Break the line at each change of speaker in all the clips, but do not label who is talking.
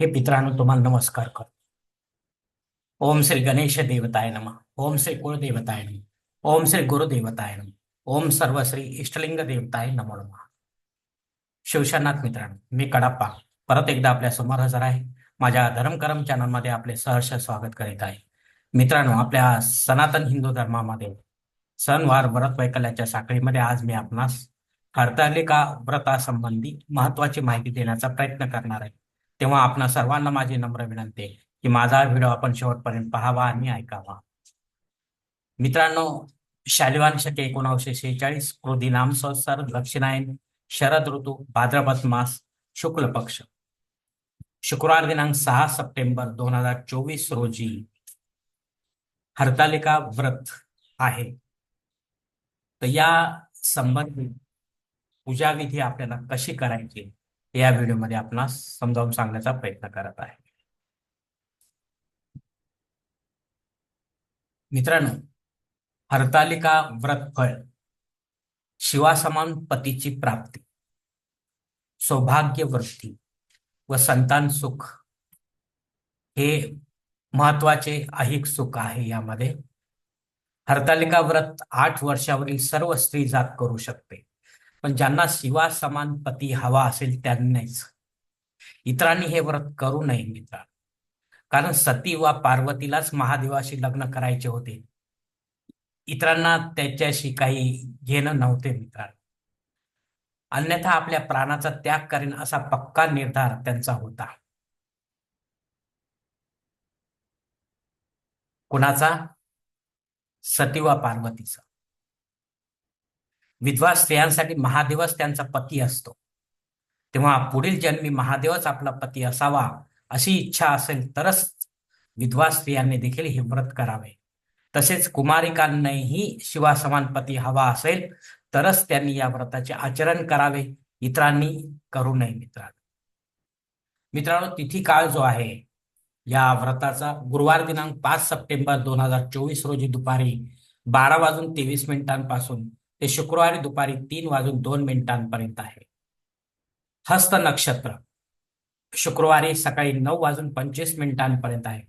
हे मित्रांनो तुम्हाला नमस्कार करतो. ओम श्री गणेश देवताय नम. ओम श्री कुळदेवताय नम. ओम श्री गुरुदेवताय नम. ओम सर्व श्री इष्टलिंग देवताय नमो नम. शिवशनाथ मित्रांनो मी कडाप्पा. परत एकदा आपल्यासमोर हजर आहे. माझ्या धर्मकरम चॅनलमध्ये आपले सहर्ष स्वागत करीत आहे. मित्रांनो आपल्या सनातन हिंदू धर्मामध्ये सणवार व्रत वैकल्याच्या साखळीमध्ये आज मी आपणास हरतालिका व्रतासंबंधी महत्वाची माहिती देण्याचा प्रयत्न करणार आहे. तेव्हा आपणा सर्वांना माझी नम्र विनंती आहे की माझा व्हिडिओ आपण शेवटपर्यंत पाहावा आणि ऐकावा. मित्रांनो शालिवान शके एकोणावीसशे शेहेचाळीस क्रोधी नाम संसार दक्षिणायन शरद ऋतू भाद्रपद मास शुक्ल पक्ष. शुक्रवार दिनांक सहा सप्टेंबर दोन हजार चोवीस रोजी हरतालिका व्रत आहे. तर या संबंधित पूजाविधी आपल्याला कशी करायची? या व्हिडिओमध्ये आपणास समजावून सांगण्याचा प्रयत्न करत आहे. मित्रांनो हरतालिका व्रत फळ शिवासमान पतीची प्राप्ती सौभाग्य वृत्ती व संतान सुख हे महत्त्वाचे ऐहिक सुख आहे यामध्ये. हरतालिका व्रत आठ वर्षावरील सर्व स्त्री जात करू शकते. पण ज्यांना शिवा समान पती हवा असेल त्यांनीच. इतरांनी हे व्रत करू नये मित्र. कारण सती व पार्वतीलाच महादेवाशी लग्न करायचे होते. इतरांना त्याच्याशी काही घेणं नव्हते मित्रांनो अन्यथा आपल्या प्राणाचा त्याग करेन असा पक्का निर्धार त्यांचा होता. कुणाचा? सती व पार्वतीचा. विधवा स्त्रियांसाठी महादेवच त्यांचा पती असतो. तेव्हा पुढील जन्मी महादेवच आपला पती असावा अशी इच्छा असेल तरच विधवा स्त्रियांनी देखील हे व्रत करावे. तसेच कुमारिकांनाही शिवासमान पती हवा असेल तरच त्यांनी या व्रताचे आचरण करावे. इतरांनी करू नये मित्रांनो. मित्रांनो तिथी काळ जो आहे या व्रताचा गुरुवार दिनांक पाच सप्टेंबर दोन हजार चोवीस रोजी दुपारी बारा वाजून तेवीस मिनिटांपासून ते शुक्रवारी दुपारी तीन वाजून दोन मिनिटांपर्यंत आहे. हस्त नक्षत्र. शुक्रवारी सकाळी नऊ वाजून पंचवीस मिनिटांपर्यंत आहे.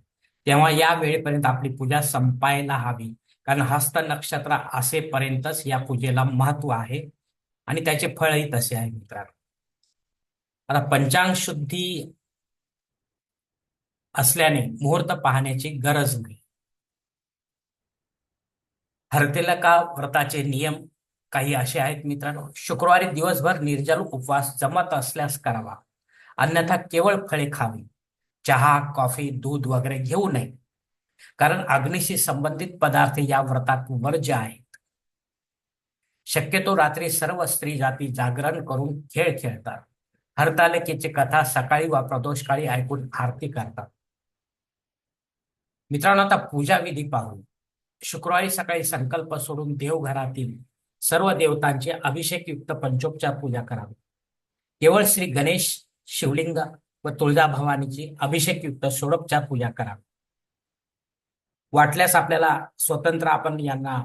तेव्हा या वेळेपर्यंत आपली पूजा संपायला हवी. कारण हस्त नक्षत्र असेपर्यंतच या पूजेला महत्त्व आहे. आणि त्याचे फळही तसे आहे मित्रांनो. आता पंचांग शुद्धी असल्याने मुहूर्त पाहण्याची गरज नाही. हरतेलका व्रताचे नियम काही असे आहेत मित्रांनो शुक्रवारी दिवसभर निर्जल उपवास जमत असल्यास करावा. अन्यथा केवळ फळे खावी. चहा कॉफी दूध वगैरे घेऊ नये. कारण अग्निशी संबंधित पदार्थ या व्रतात वर्ज्य आहेत. शक्यतो रात्री सर्व स्त्री जाती जागरण करून खेळ खेळतात. हरतालिकेची कथा सकाळी वा प्रदोषकाळी ऐकून आरती करतात. मित्रांनो आता पूजा विधी पाहू. शुक्रवारी सकाळी संकल्प सोडून देवघरातील सर्व देवतांचे अभिषेकयुक्त पंचोपचार पूजा करावी. केवळ श्री गणेश शिवलिंग व तुळजा भवानीची अभिषेकयुक्त षोडोपचार पूजा करावी. वाटल्यास आपल्याला स्वतंत्र आपण यांना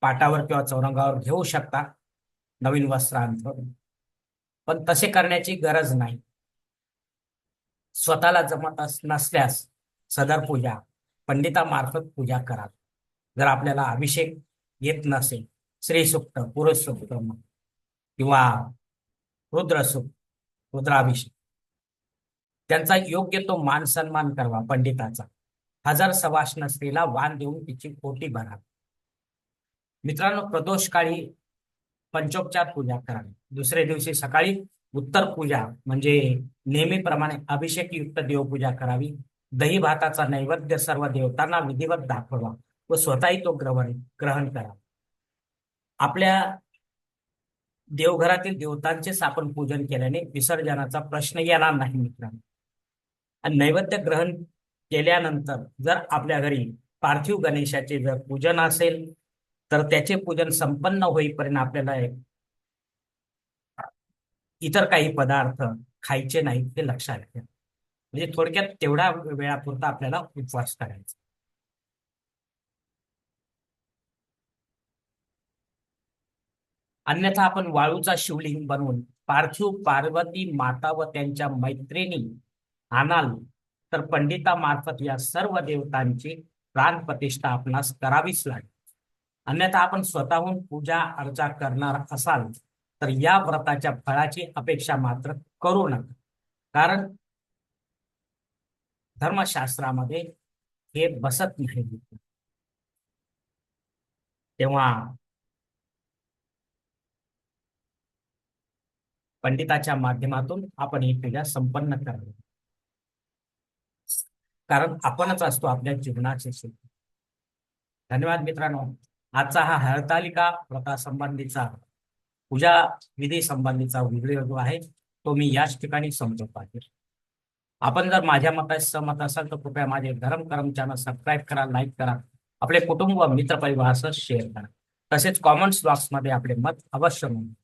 पाटावर किंवा चौरंगावर घेऊ शकता. नवीन वस्त्रांत पण तसे करण्याची गरज नाही. स्वतःला जमत नसल्यास सदर पूजा पंडितामार्फत पूजा करावी. जर आपल्याला अभिषेक येत नसेल श्रीसुक्त पुरुष सुक्त किंवा रुद्रसुक्त रुद्राभिषेक. त्यांचा योग्य तो मान सन्मान करावा पंडिताचा. हजार सवाष्ण स्त्रीला वाण देऊन तिची पोटी भरावी. मित्रांनो प्रदोष काळी पंचोपचार पूजा करावी. दुसऱ्या दिवशी सकाळी उत्तर पूजा म्हणजे नेहमीप्रमाणे अभिषेकयुक्त देवपूजा करावी. दही भाताचा नैवेद्य सर्व देवतांना विधिवत दाखवा व स्वतःही तो ग्रहण ग्रहण करावा. आपल्या देवघरातील देवतांचेच आपण पूजन केल्याने विसर्जनाचा प्रश्न येणार नाही मित्रांनो. आणि नैवेद्य ग्रहण केल्यानंतर जर आपल्या घरी पार्थिव गणेशाचे जर पूजन असेल तर त्याचे पूजन संपन्न होईपर्यंत आपल्याला इतर काही पदार्थ खायचे नाहीत ते लक्षात घ्या. म्हणजे थोडक्यात तेवढ्या वेळापुरता आपल्याला उपवास करायचा. अन्यथा आपण वाळूचा शिवलिंग बनवून पार्थिव पार्वती माता व त्यांच्या मैत्रिणी आणाल तर पंडितामार्फत या सर्व देवतांची प्राण प्रतिष्ठा आपणास करावीच लागेल. अन्यथा आपण स्वतःहून पूजा अर्चा करणार असाल तर या व्रताच्या फळाची अपेक्षा मात्र करू नका. कारण धर्मशास्त्रामध्ये हे बसत नाही. तेव्हा पंडिताच्या माध्यमातून आपण ही पूजा संपन्न करावी कारण आपणच असतो आपल्या जीवनाचे धन्यवाद मित्रांनो. आजचा हा हरतालिका प्रथा संबंधीचा पूजा विधी संबंधीचा व्हिडिओ जो आहे तो मी याच ठिकाणी संपवत आहे. आपण जर माझ्या मतास सहमत असाल तर कृपया माझे धर्म करम चॅनल सबस्क्राईब करा लाईक करा आपले कुटुंब व मित्रपरिवारासह शेअर करा. तसेच कॉमेंट्स बॉक्समध्ये आपले मत अवश्य नोंदवा.